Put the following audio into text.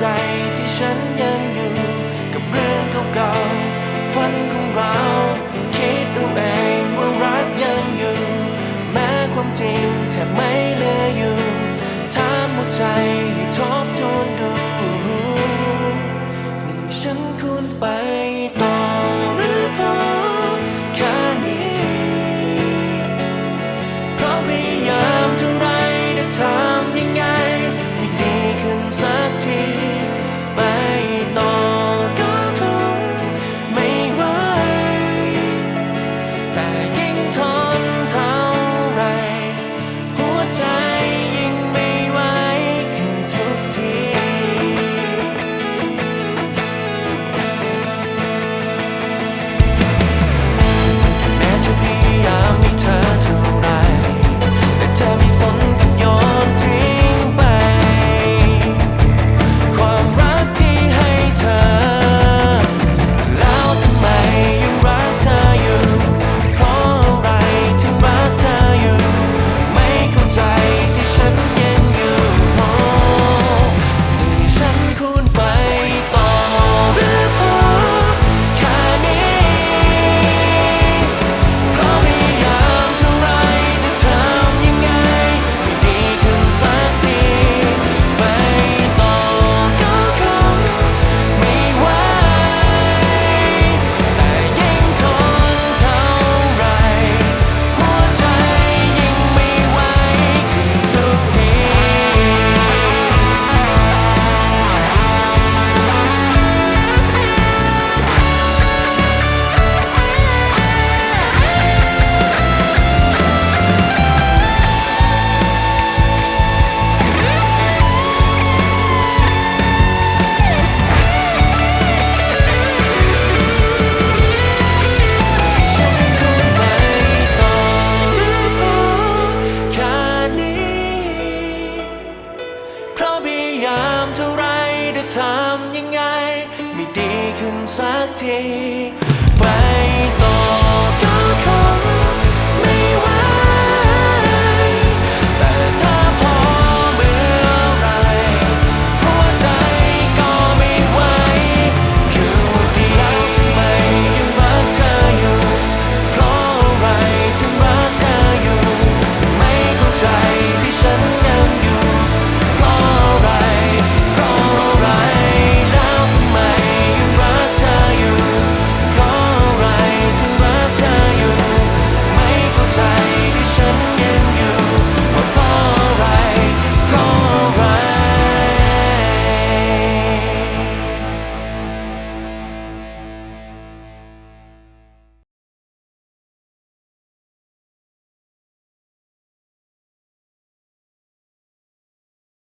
ใจที่ฉันยังอยู่ กับเรื่องเก่าๆฝันของเรา ทำยังไง ไม่ดีขึ้นสักที ไป